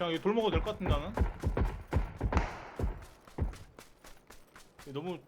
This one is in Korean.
그냥 이돌 먹어도 될 것 같은데 나는. 너무